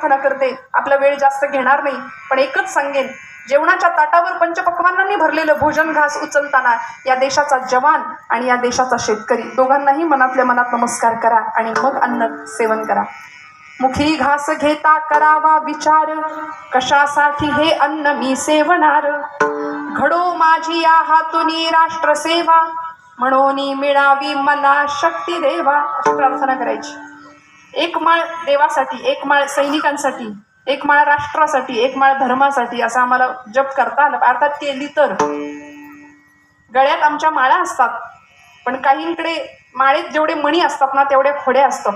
प्रार्थना करते आपला वेळ जास्त घेणार नाही. पण एकच सांगेन जेवणाच्या ताटावर पंचपक्वानांनी भरलेलं भोजन घास उचलताना या देशाचा जवान आणि या देशाचा शेतकरी दोघांनाही मनातल्या मनात नमस्कार करा आणि मग अन्न सेवन करा. मुखी घास घेता करावा विचार कशासाठी हे अन्न मी सेवणार? घडो माझी या हातुनी राष्ट्रसेवा म्हणून मिळावी मला शक्ती देवा. अशी प्रार्थना करायची. एक माळ देवासाठी एक माळ सैनिकांसाठी एक माळ राष्ट्रासाठी एक माळ धर्मासाठी असं आम्हाला जप करता आलं. अर्थात केली तर. गळ्यात आमच्या माळा असतात. पण काहींकडे माळेत जेवढे मणी असतात ना तेवढे खोडे असतात.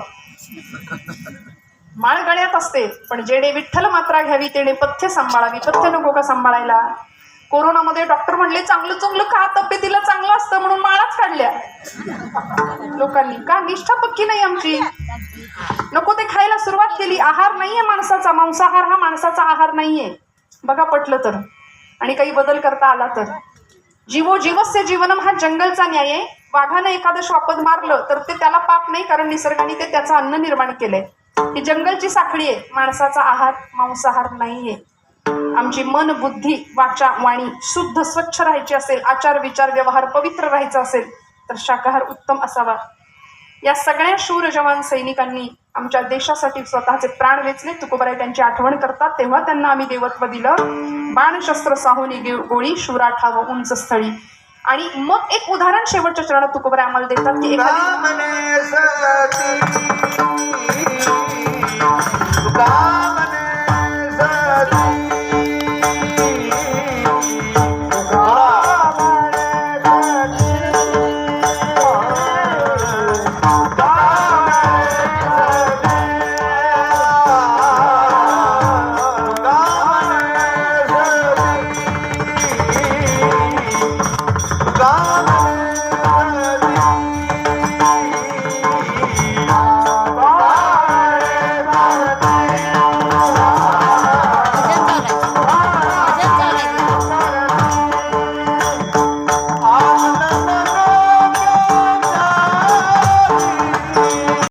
माळ गळ्यात असते. पण जेणे विठ्ठल मात्रा घ्यावी तेणे पथ्य सांभाळावी. पथ्य नको का सांभाळायला? कोरोनामध्ये डॉक्टर म्हणले चांगलं चांगलं का तब्येतीला चांगलं असतं म्हणून माळाच काढल्या. लोकांनी. का? निष्ठा पक्की नाही आमची. नको ते खायला सुरुवात केली. आहार नाहीये माणसाचा. मांसाहार हा माणसाचा आहार नाहीये. बघा पटलं तर. आणि काही बदल करता आला तर. जीवो जीवस्य जीवनम हा जंगलचा न्याय आहे. वाघानं एखादं श्वापद मारलं तर ते त्याला पाप नाही कारण निसर्गाने ते त्याचं अन्न निर्माण केलंय. ही जंगलची साखळी आहे. माणसाचा आहार मांसाहार नाहीये. आमची मन बुद्धी वाचा वाणी शुद्ध स्वच्छ राहायची असेल आचार विचार व्यवहार पवित्र राहायचा असेल तर शाकाहार उत्तम असावा. या सगळ्या शूर जवान सैनिकांनी आमच्या देशासाठी स्वतःचे प्राण वेचले. तुकोबराय त्यांची आठवण करतात तेव्हा त्यांना आम्ही देवत्व दिलं. बाणशस्त्र साहोनी गोळी गोळी शुराठाव उंच स्थळी. आणि मग एक उदाहरण शेवटच्या चरणात तुकोबराय आम्हाला देतात की एखादी